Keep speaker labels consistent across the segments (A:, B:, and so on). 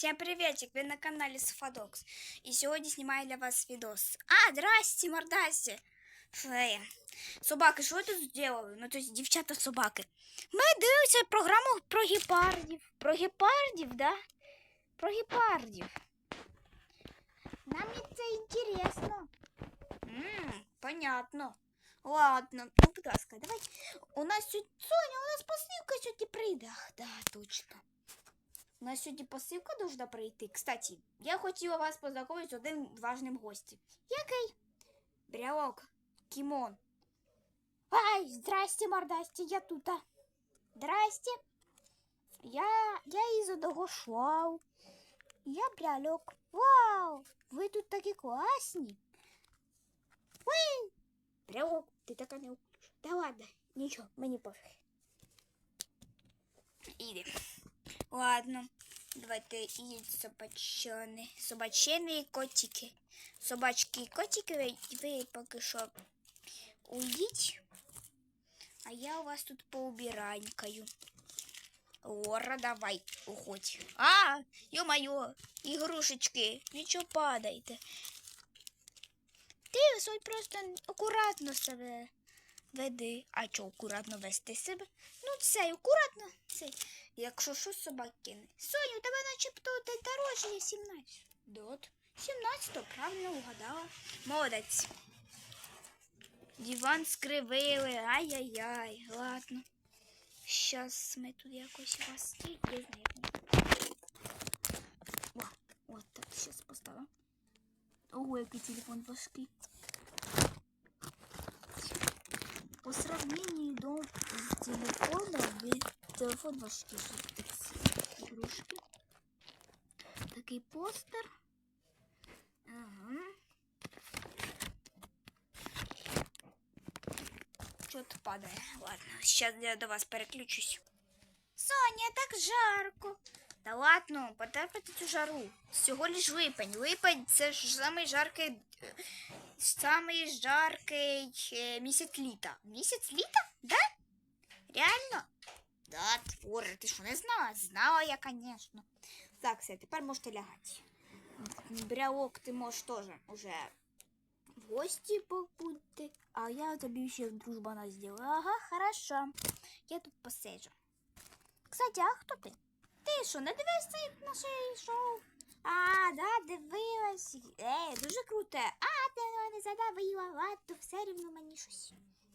A: Всем приветик, вы на канале Софадокс. И сегодня снимаю для вас видос. А, здрасте, мордасте. Фея. Собаки, що ви тут зробили? Ну, тобто, дівчата собаки. Ми дивимося програму про гепардів. Про гепардів, да? Про гепардів. Нам це інтересно. Ммм, понятно. Ладно, ну, будь давай. У нас сьогодні... Соня, у нас посилка сьогодні прийде. Да, точно. У нас сьогодні посилка должна прийти. Кстати, я хотіла вас познайомити з одним важним гостем. Який? Брялок, Кімон. Ай, здрасте, мордасті, я тут. Здрасте. Я, я із одного шоу. Я брялок. Вау! Ви тут такі класні. Уй! Брялок, ти така не. Та ладно, нічого, мені пофіг. Іди. Ладно, давайте і собачони. Собачини і котики. Собачки і котики, ви, поки що уйдіть. А я у вас тут поубиранькаю. Лора, давай, уходь. А, ё-моё, игрушечки, нічого падайте. Ти свой просто акуратно себе веди. А чого акуратно вести себе? Ну, цей, акуратно, цей. Якщо що собак кине. Соню, у тебе начебто день народження 17. Дот. 17, правильно угадала. Молодець. Диван скривили. Ай-яй-яй. Ладно. Щас ми тут якось вас знаю. О, от так щас поставимо. Ого, який телефон важкий. По сравнению до с телефоном, телефон важкіший. Ці Ігрушки. Такий постер. Ага. Що-то падає. Ладно, зараз я до вас переключусь. Соня, так жарко. Та ладно, потерпите цю жару. Всього лиш липень. Липень це ж самий жаркий. Самий жаркий е, місяць літа. Місяць літа? Да? Реально? Да, твори, ти що не знала? Знала я, звісно. Так, все, тепер можете лягати. Брялок, ти можеш теж уже в гості побути. А я тобі ще дружбана зробила. Ага, хорошо. Я тут посиджу. Кстати, а хто ти? Ти що, не дивишся наше шоу? А, да, дивилась. Е, дуже круте. А, ти не задавила, ладно, все рівно мені щось.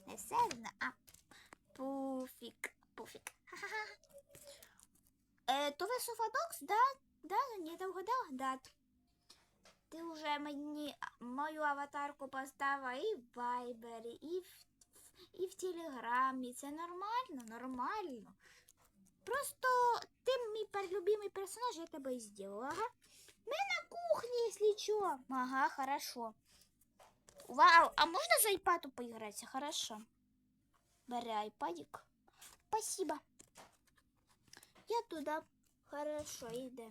A: Не все рівно, а пуфік, пуфік. Ха-ха-ха. Е, то ви Софадокс, да? Да, ну, ні, ти вгадала? Да. Ти вже мені мою аватарку поставила і в Вайбері, і в, і в Телеграмі. Це нормально, нормально. Просто ти мій любимий персонаж, я тебе і зробила. Ага. Ми на кухні, якщо що. Ага, хорошо. Вау, а можно за айпаду поиграться? Хорошо. Бери айпадик. Спасибо. Я туда. Хорошо, йде.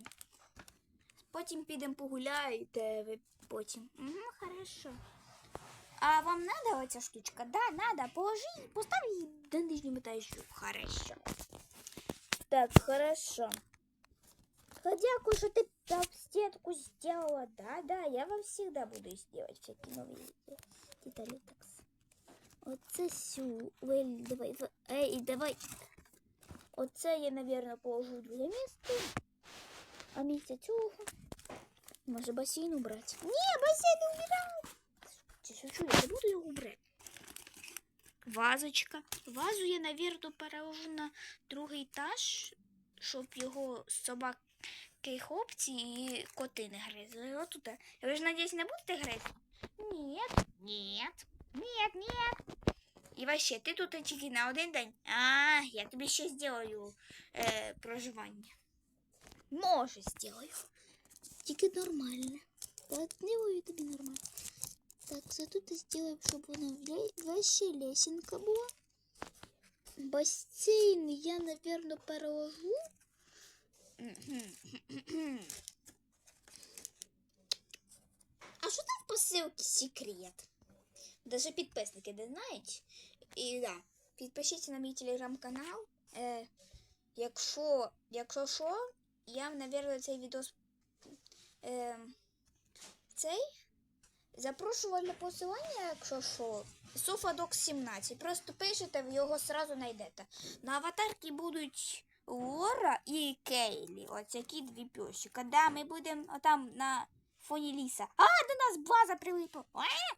A: Потім підемо погуляєте ви потім. Угу, хорошо. А вам надо оця штучка? Да, надо. Положи, постав її до нижнього этажу. Хорошо. Так, хорошо. Дякую, що ти там стенку сделала. Да, да, я вам всегда буду сделать всякие новые детали. Так. Оце сю. Вель, давай, в- ей, давай. Оце я, наверное, положу для міста. А місця цього. Може басейн убрати? Ні, басейн не убирай. Чи шучу, я не буду його убрати. Вазочка. Вазу я, наверное, переложу на другий етаж, щоб його собаки хлопці і коти не гризли. Отут. Ви ж, надіюсь, не будете гризти? Ні. Ні. Ні, ні. І вообще, ти тут тільки на один день. А, я тобі ще зроблю е, проживання. Може, зроблю. Тільки нормально. Так, зроблю тобі нормально. Так, зато ти зробимо, щоб воно вообще лесенка була. Бассейн я, наверное, переложу. А що там в посилці секрет? Даже підписники не знають. І да, підпишіться на мій телеграм-канал. Е, якщо, якщо що, я, наверное, цей відос е, цей запрошувальне посилання, якщо що, Софадокс 17. Просто пишете, ви його сразу знайдете. На аватарки будуть Лора і Кейлі. Ось такі дві пьосика. Да, ми будемо там на фоні ліса. А, до нас база прилипла. Е!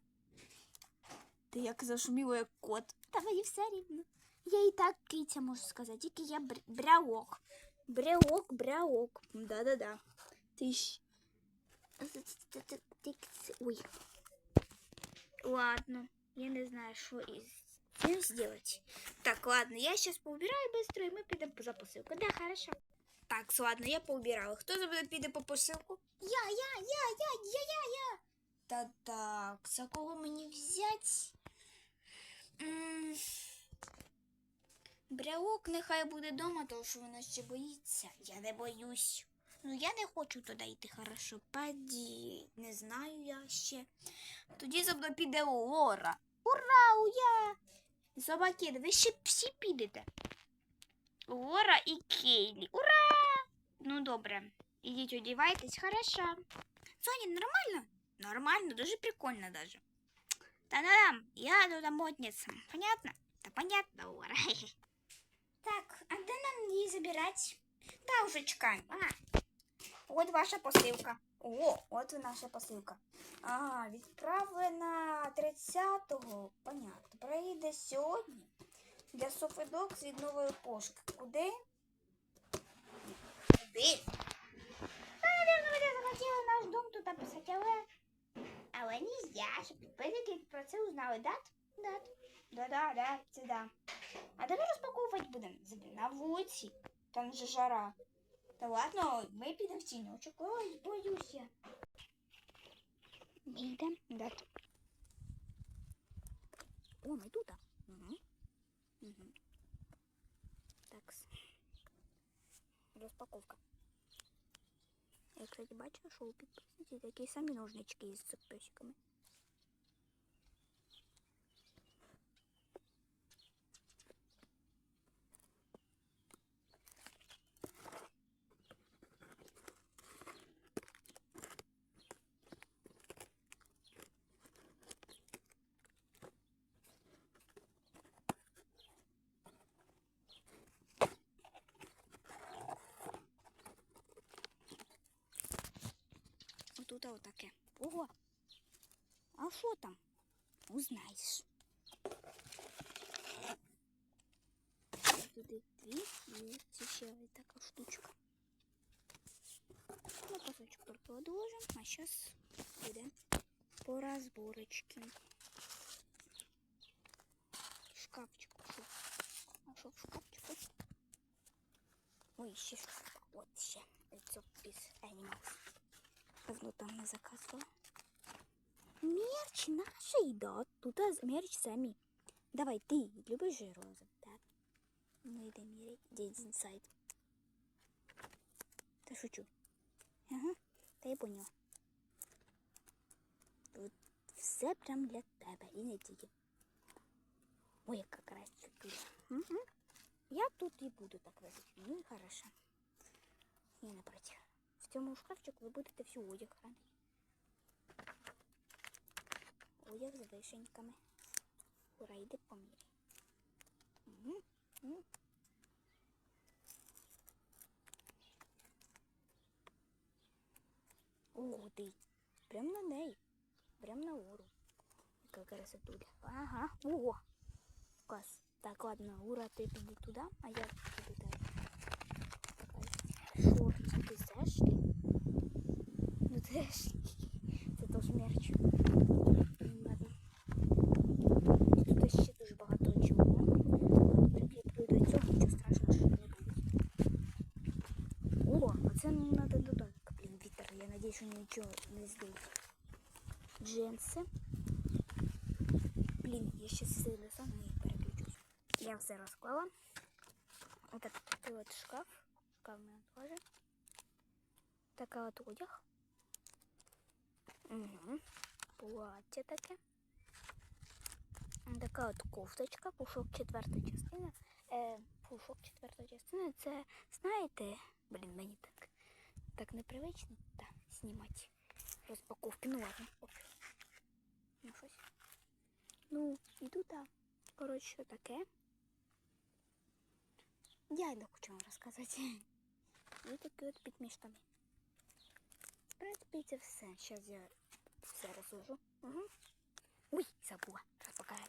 A: Ти як зашуміло, як кот. Та мені все рівно. Я і так киця можу сказати, тільки я бр- бряок. Бряок, бряок. Да-да-да. Ти ж. Ой. Ладно, я не знаю, что из цим сделать. Так, ладно, я сейчас поубираю быстро, и мы підемо за посилку. Да, хорошо. Так, ладно, я поубирала. Хто мною піде по посилку? Я, я, я, я, я, я, я. Та так, за кого мені взять? Брялок нехай буде дома, тому що вона ще боїться. Я не боюсь. Ну, я не хочу туди йти, хорошо. Паді, не знаю я ще. Тоді за мною піде Лора. Ура, уя! Собаки, ви ще всі підете. Лора і Кейлі. Ура! Ну добре. Ідіть одівайтесь, хорошо. Соня, нормально? Нормально, дуже прикольно даже. Та-дам, я тут модниця. Понятно? Та понятно, Лора. Так, а де нам її забирати? Та чекаємо. А, от ваша посилка. О, от і наша посилка. А, відправлена 30-го. Понятно. Приїде сьогодні для Софедок з від нової пошки. Куди? Куди? Захотіли наш дом тут написати, але... Але нельзя, щоб підписники про це узнали, да? Да. Да-да, да, це да. А ми розпаковувати будемо? На вулиці. Там же жара. Та ладно, ми підемо в тіньочок. Ой, боюсь я. Ми йдемо, да. О, ми тут. Угу. Угу. Так. Розпаковка. Я, кстати, бачила, що у підписниці такі самі ножнички із цепочками. Отут отаке. Ого. А що там? Узнаєш. Туди дві і це ще така штучка. На кусочок только а сейчас будем по разборочке. Шкафчик. А що в шкафчику? Ой, ще шкаф. От ще. It's is animals. Давно там не заказувала. Мерч наший, да. Тут а, мерч самі. Давай, ти любиш же розу, так? Ну йди міряй, дідь інсайд. Та шучу. Ага, та я поняла. Тут все прям для тебе і не тільки. Ой, яка красива. Угу. Я тут і буду так возити. Ну і хорошо. Я не проти. Цьому шкафчику ви будете всю одяг хранити. Одяг з вишеньками. Ура, йди поміряй. Угу. Угу. Ого, ти. Прям на неї. Прям на гору. Яка красотуля. Ага. Ого. Клас. Так, ладно, Ура, ти піди туди, а я вітер, я надіюсь, що нічого не здує. Джинси. Блін, я ще сильно сам не переключусь. Я все розклала. Ось такий от шкаф. Шкаф у мене теж. Така от одяг. Угу. Плаття таке. Така от кофточка, пушок четверта частина. Е, пушок четверта частина. Це, знаєте, блін, мені так, так непривично. Так, знімати розпаковки. Ну ладно. Оп. Ну щось. Ну, і тут, коротше, таке. Я не хочу вам розказати. І такі от підміштами. В принципі, все. Зараз я все розложу. Угу. Ой, забула. Зараз покажу.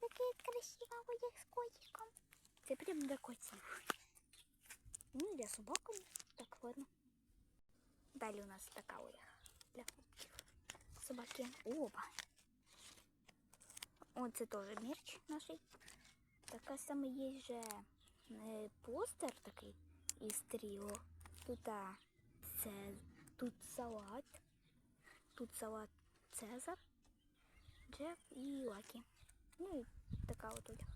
A: Такий красивий одяг з котиком. Це прям для котів. Ну, для собак. Так, ладно. Далі у нас така одяг для котиків. Собаки. Опа. О, це теж мерч наш. Така саме є же е, постер такий із тріо. Тут а, це тут салат. Тут салат Цезар, Джеф і Лакі. Ну і така от одяг.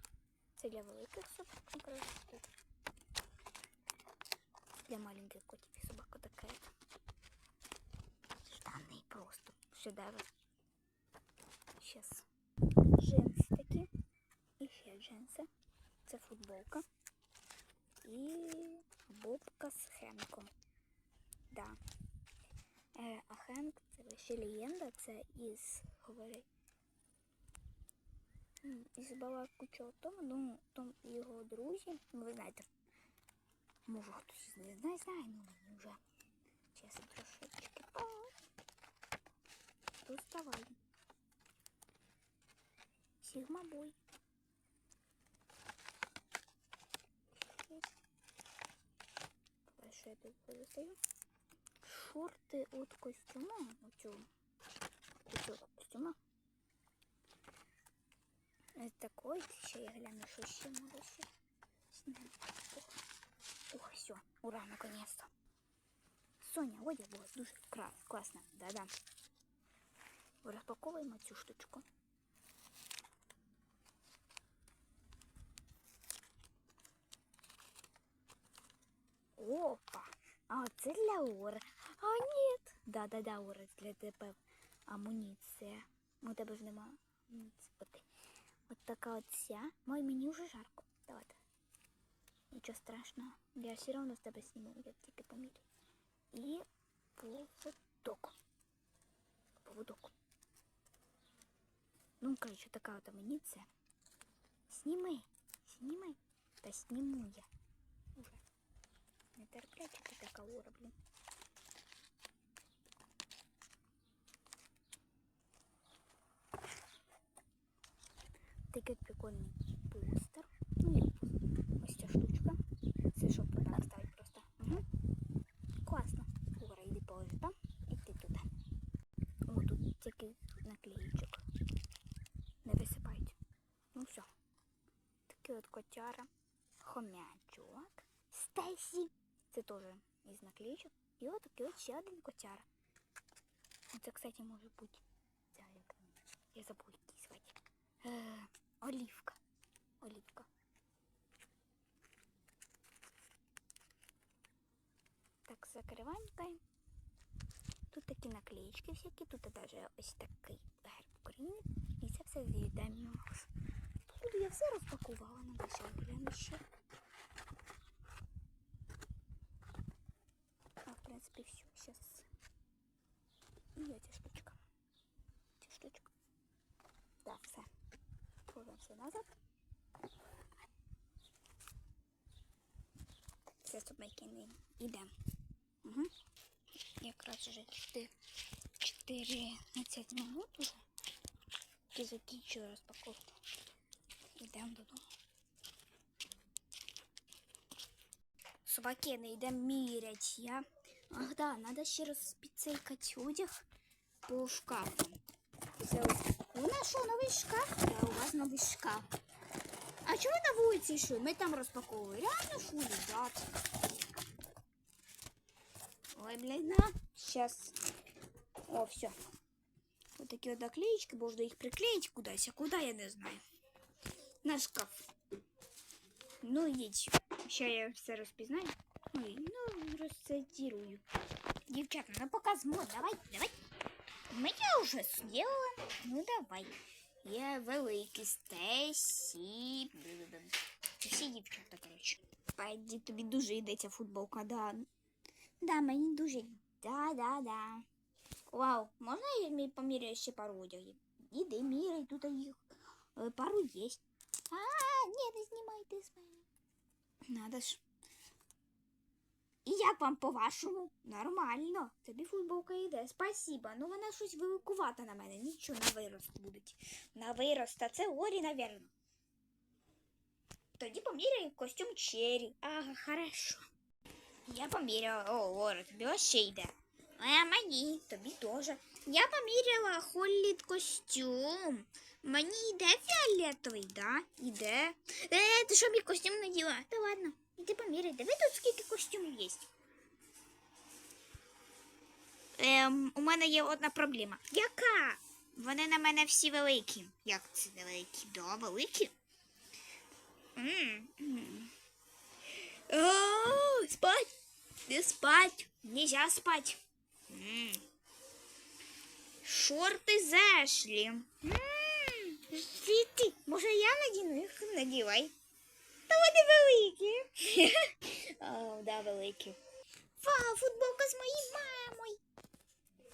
A: Це для великих собак, ну, коротше, тут. Для маленьких котів і собак таке. Штани просто шедевр. Щас. Джинси такі. І ще джинси. Це футболка. І бобка з Хенком. Да. Е, а Хенк це ще легенда, це із говори. м, Із балаку чого тому, ну, там його друзі, ну ви знаєте, може хтось не знає, знає, ну вже. Чесно, трошечки. Доставай. Сігма бой. Я тут достаю. Шорти от костюма. Оцю костюма. Ось такой. Ще я гляну, що ще може ще. Ох, Ох, все. Ура, наконец-то. Соня, одяг була дуже класно. Да-да. Розпаковуємо цю штучку. Опа! А це для Ори. А ні. Да-да-да, Ори, для тебе амуніція. У тебе ж нема амуніції. От, от така от вся. Мой мені вже жарко. Давайте. Нічого страшного. Я все одно з тебе зніму, як тільки помірю. І поводок. Поводок. Ну, коротше, така от амуніція. Сніми, сніми. Та сніму я. Уже. Не терпляче ти така ура, блін. Такий прикольний От котяра. Хомячок. Стесі. Це теж із наклеїчок. І от такий от ще один котяра. Це, кстати, може бути. Це як я забув який звати. Е, олівка. Олівка. Так, закриваємо. Тут такі наклеїчки всякі, тут даже ось такий герб України. І це все з'їдаємо. Походу я все розпакувала, надо ще гляну ще. А, в принципе, все. Сейчас. И эти штучка. Эти штучка. Да, все. Кладем все назад. Все субмайкини. Ідемо. Угу. Якраз вже 4, 14 минут уже. І закінчую розпаковку. Йдемо додому. Собаки, не йдемо мірять. Я. Ах, да, надо ще раз підцейкати одяг по шкафу. Це. У нас що, новий шкаф? Да, у вас новий шкаф. А чого на вулиці йшли? Ми там розпаковували. Реально що лежать? Ой, на. Сейчас. О, все. Вот такие вот наклеечки. Можно их приклеить куда-то. Куда, я не знаю. На шкаф. Ну, идите. Сейчас я все розпізнаю. Ну, і, ну, розсортирую. Дівчата, ну показмо. Давай, давай. Ми вже зробила. Ну, давай. Я великий Стесі. Всі дівчата, коротше. Пайді, тобі дуже йдеться футболка, да. Да, мені дуже Да, да, да. Вау, можна я мі- поміряю ще пару одягів? Іди, міряй, тут їх е, пару є. А, ні, не знімайте з мене. Надо ж. І як вам по-вашому? Нормально. Тобі футболка йде. Спасибо. Ну вона щось великувата на мене. Нічого на вирост будуть. На вирост, а це Орі, навірно. Тоді поміряю костюм Черрі. Ага, хорошо. Я поміряла. О, Лора, тобі ось ще йде. А мені, тобі теж. Я поміряла Холлі костюм. Мені йде фіолетовий, да? Іде. Е, ти що мій костюм наділа? Та ладно, іди поміряй. Диви тут скільки костюмів є. Ем, у мене є одна проблема. Яка? Вони на мене всі великі. Як це великі? Да, великі? М, м. О, спать. Не спать. Нельзя спать. М. Шорти Зешлі. М, Звідти. Може я надіну їх? Надівай. Та вони великі. О, да, великі. Вау, футболка з моєю мамою.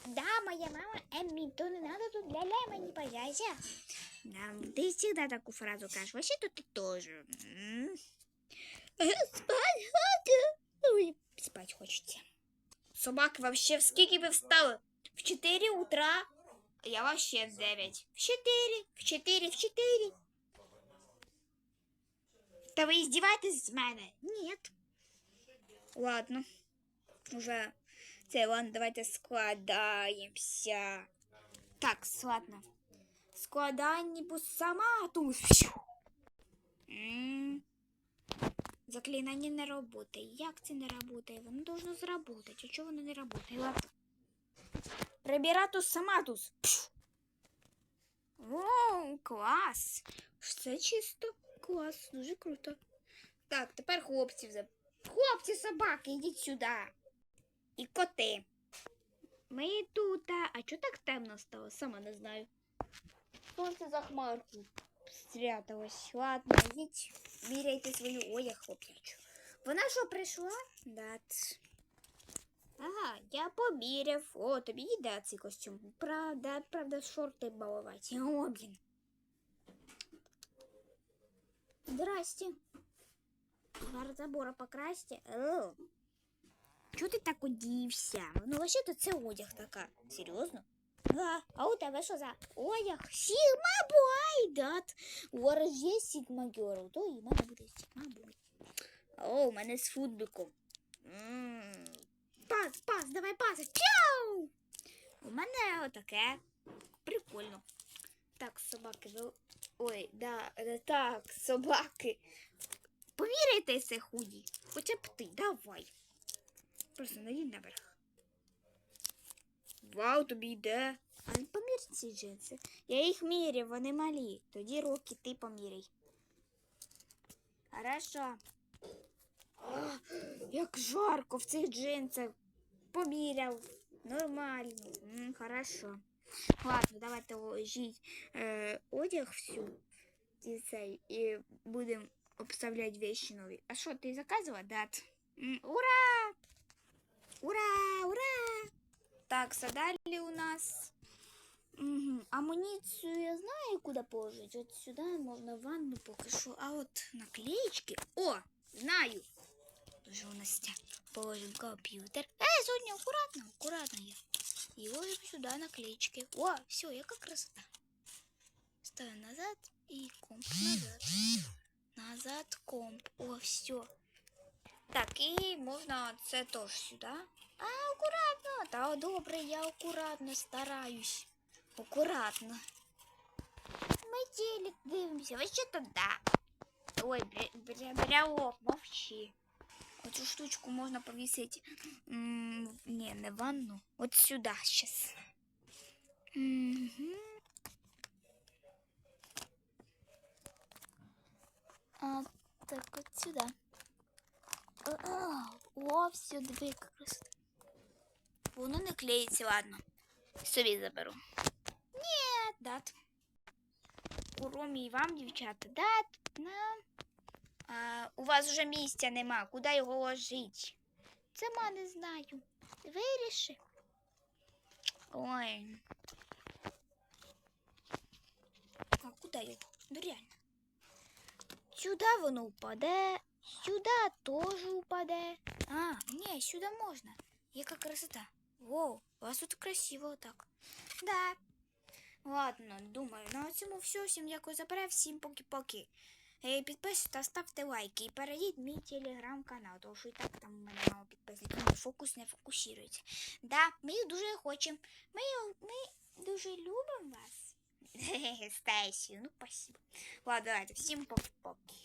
A: Да, моя мама Эмми, то не надо тут ля-ля, не бояйся. Да, ты всегда такую фразу кажешь. Вообще-то ты тоже. М. Спать хочу. Ой, спать хочется. Собаки вообще в скільки ви встали? В 4 утра. Я вообще в 9. В 4, в 4, в 4. Та ви издеваетесь з мене? Нет. Ладно. Уже це ладно, давайте складаємося. Так, ладно. Складання сама тут. М. Заклинання не работає. Як це не работає? Воно должно зработати. А чого воно не работає? Ладно. Прибіратус саматус. О, клас. Все чисто. Клас, дуже круто. Так, тепер хлопців за. Хлопці, собаки, ідіть сюди. І коти. Ми тут. А а чого так темно стало? Сама не знаю. Сонце за хмарку спряталось. Ладно, йдіть, міряйте свою одяг, хлопчачу. Вона що прийшла? Да. Ага, я поміряв. О, тобі йде цей костюм. Правда, правда, шорти балувати. О, блін. Здрасте. Забора покрасьте. Чого ти так одівся? Ну, вообще-то це одяг така. Серйозно? Да. А у тебе що за одяг? Сігма Бой, дат. Вас є Сігма Герл, то і мене буде Сігма Бой. О, у мене з футбиком. М. Пас, пас, давай пас. Чау! У мене отаке. Прикольно. Так, собаки, ви... Ой, да, да, так, собаки. Поміряйте це худі. Хоча б ти, давай. Просто надій наверх. Вау, тобі йде. А помір ці джинси. Я їх міряв, вони малі. Тоді руки ти поміряй. Хорошо. Як жарко в цих джинсах. Поміряв. Нормально. Хорошо. Ладно, давайте ложіть е, одяг всю. І, цей, і будемо обставляти вещи нові. А що, ти заказувала? Дат. Ура! Ура! Ура! Так, далі у нас угу. амуніцію я знаю, куди положити. От сюди можна ванну поки що. А от наклеечки. О, знаю. Тоже у нас ця. Положим комп'ютер. Эй, Соня, аккуратно, аккуратно я. И ложим сюда наклеечки. О, все, яка красота. Ставим назад и комп назад. Назад комп. О, все. Так, і можна це теж сюди. А, акуратно. Та добре, я акуратно стараюсь. Акуратно. Ми телек дивимося. Ви що то да? Ой, бля, бля, брялок, мовчи. Оцю штучку можна повісити. М, Ні, не в ванну. От сюди зараз. Угу. А, так, от сюди. О, все, як красота. Воно не клеїться, ладно. Собі заберу. Ні, дат. Куромі і вам, дівчата, дат. На. А, у вас вже місця нема. Куди його ложить? Сама не знаю. Виріши. Ой. А куди його? Ну реально. Сюди воно впаде, сюди теж упаде. А, ні, сюди можна. Яка красота. Воу, у вас тут красиво так. Да. Ладно, думаю, на цьому все. Всім дякую за перегляд, всім поки-поки. Е, Підписуйтесь та ставте лайки і перейдіть в мій телеграм-канал, тому що і так там у мене мало підписників, але фокус не фокусується. Да, ми їх дуже хочемо. Ми, ми дуже любимо вас. Стасію, ну спасибо. Ладно, давайте, всім поки-поки.